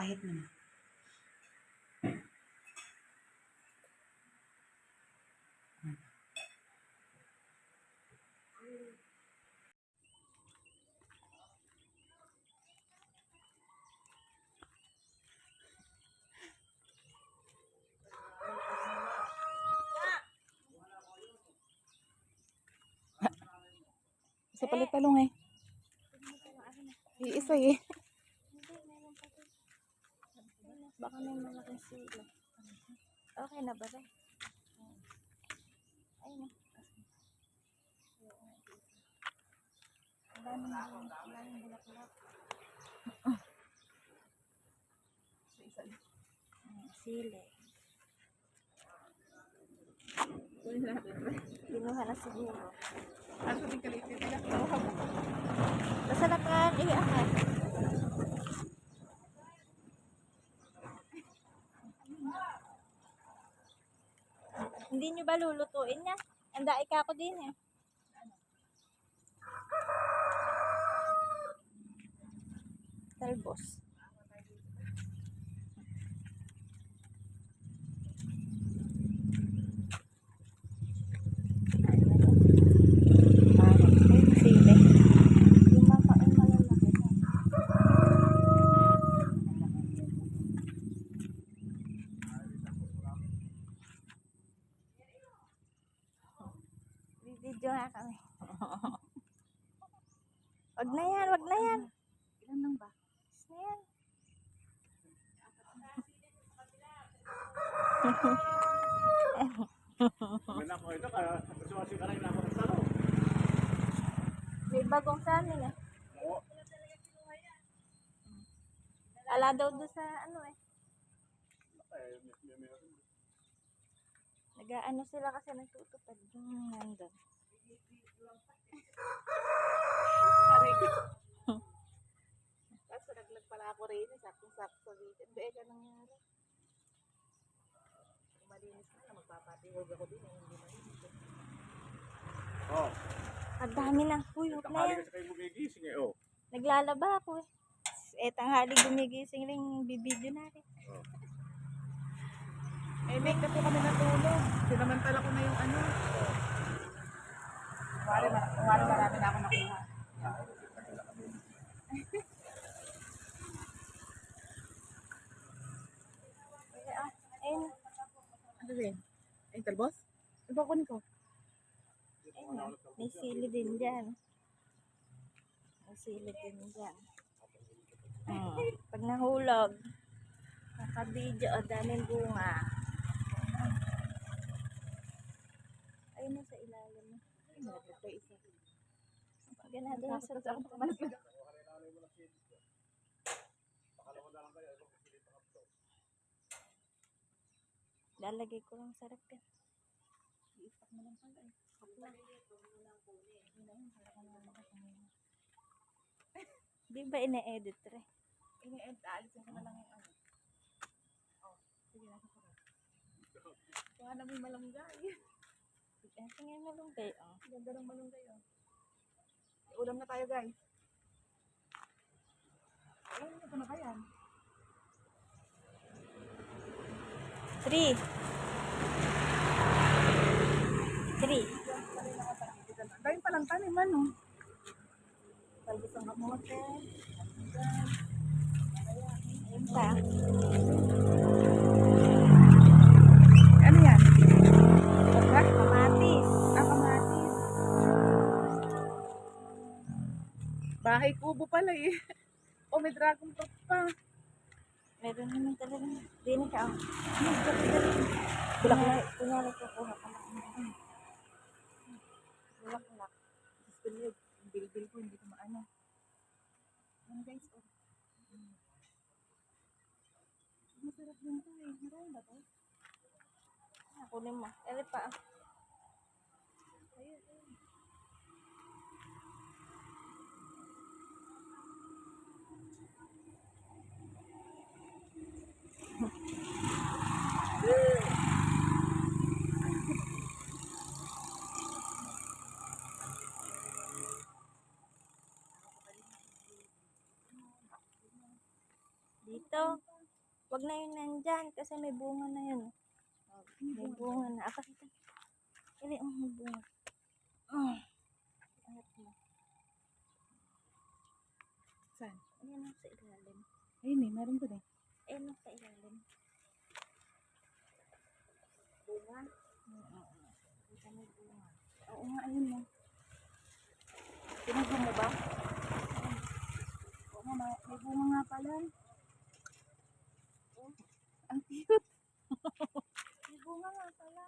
kahit mo na. Isa palit talong eh. Iisa eh. Baka may malaking sila. Okay na ba rin? Ayun na. Daming ang daming bulaklak. Ang Sili. Kinuha na siguro. Ano din kalitin? Basta nakakahiyakan. Hindi nyo ba lulutuin niya? Anda ka ako din eh. Talbos. Parang ayun, sili. Yung mga yung malalaki na. Video nga kami. Wag na yan, wag na yan. Ilan lang ba? Wag na yan. May bagong sanin eh. Ala daw doon sa ano eh. Nag-ano sila kasi nagtutupad yung nandun. Eh, Saktong-sakto sa weekend. Be, ka nangyari. Kung Malinis na. Magpapatihog ako din. eh, Hindi malinis. eh. Oh, Ang dami na. Uy, huwag na tanghali yan. kasi kayo gumigising eh, oh. Naglalaba ako eh. Eh, tanghali gumigising rin bibidyo natin. Eh, may kasi kami natulog. Sinamantala ko na yung ano. Kumari, mar- kumari marami na ako nakuha. Eh, ah, ayun. Ano rin? Ba kunin ko? Ayun na. May sili din dyan. May sili din dyan. Hmm. Pag nahulog, nakabidyo, o daming bunga. Ayun na sa ilalim. Ay, nalaglag pa isa. Ganado na sa malaglag. Lalagay ko lang sa rep yan. Iipak mo lang pala eh. Di ba ina-edit re? Ini-end, aalisin ko na lang yung ano. Oh, sige na sa Kuha na may malunggay. Eh, tingnan mo lang kayo. Oh. Ganda ng malunggay oh. Ulam na tayo guys. Alam niyo na ba yan? Three. Three. Ang daming palang tanim ano. Talbos ang kamote. Ayun pa. Ano yan? Okra? Kamatis. Ah, kamatis. Bahay kubo pala eh. Oh, may dragon fruit pa. Meron naman talaga. Dini ka. Bulaklak. Kunyari, kunyari kukuha ka lang. Lord, yung bilbil ko, hindi ko maano. Ano guys, oh. Mm. Masarap din to eh. Marami ba to? Ah, Kunin mo. Eri pa. Ayun, ayun. Dito. Huwag na yun nandyan kasi may bunga na yun. May bunga na. Apa kita? Ili, oh, may bunga. Oh. Angat mo. Saan? Ayan ang sa ilalim. Ayun eh, meron doon eh. Ayan ang sa ilalim. Bunga? Kita may bunga. Oo nga, ayun mo. Tinagpo mo ba? Oo nga, may, bunga nga pala. Oh, ang cute. May bunga nga pala.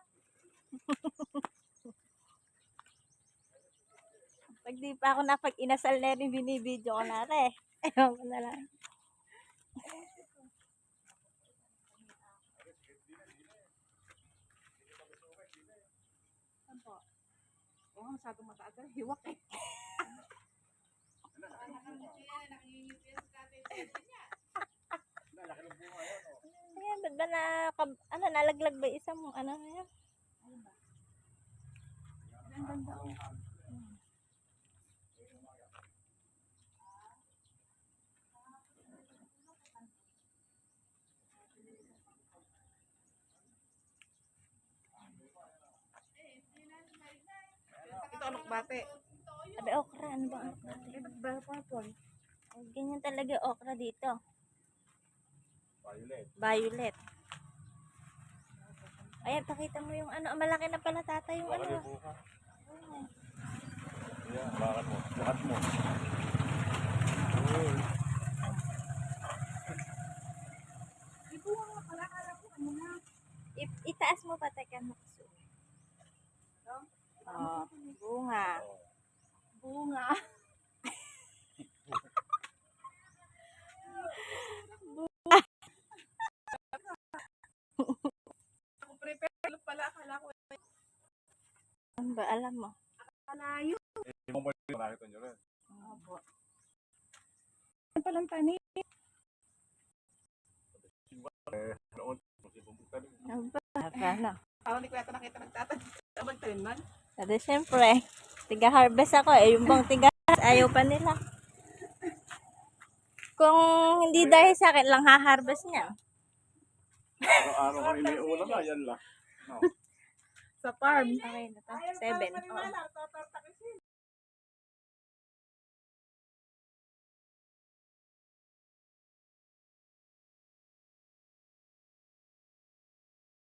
Pag di pa ako napag inasal na rin binibidyo ko na rin. Ewan ko na lang. Oo, masyadong mataas. Hiwak eh. Ayan, ba't ba na, ano, nalaglag ba isang, ano na yan? Ang ganda. Oh. Alok bate. Sabi, okra, ano ba okra? Ba purple. Ay, ganyan talaga okra dito. Violet. Violet. Ayan, pakita mo yung ano, malaki na pala tata yung Baka ano. buka. Yan, bakit mo? Bukat mo. Uy. Ano itaas mo pa, teka mo. Oh, bunga. Bunga. Ako prepare pala. Akala ko Ano ba, alam mo? kalayo. Yung mo yung nakita nyo rin. Opo. Ano palang tani? Eh, noon, kasi pumunta rin. Ano ba? Ano? Ako ko yata nakita nagtatanong. Sabag trend man. Sabi, syempre, tiga-harvest ako. Eh, yung bang tiga ayaw pa nila. Kung hindi dahil sa akin lang ha-harvest niya. Araw-araw kang iniulam na, yan lang. No. Sa farm. Okay na to. Seven. Tatartak